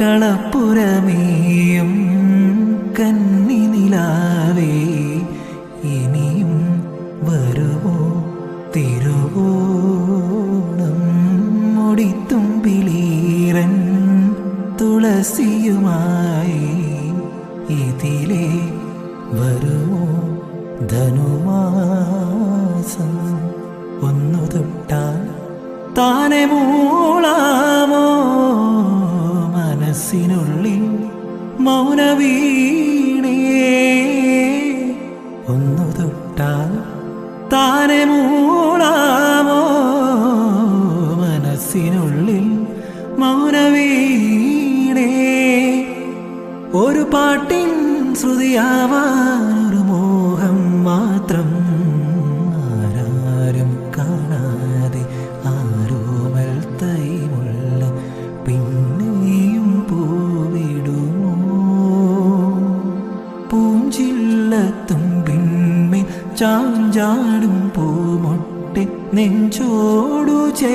കളപ്പുരമേയും കന്നി നിലാവേ ഇനിയും വരുവോ തിരുവോണം മുടിത്തുമ്പിലീരൻ തുളസിയുമായി ഇതിലെ വരുവോ? ധനുമാസം ഒന്നു തൊട്ടാൽ താനെ മൂളാമോ മൗനവീണേ. ഒന്നു തൊട്ടാൽ താനെ മൂളാമോ മനസ്സിനുള്ളിൽ മൗനവീണേ. ഒരു പാട്ടിൻ ശ്രുതിയാവാൻ മോഹം മാത്രം ആരാരും കാണാതെ ആരോമൽ തൈമുള്ള പിന്നെയും പൂഞ്ചില്ലത്തുമ്പിന്മേൽ ചാഞ്ചാടും പൂമൊട്ടി നെഞ്ചോടു ചേ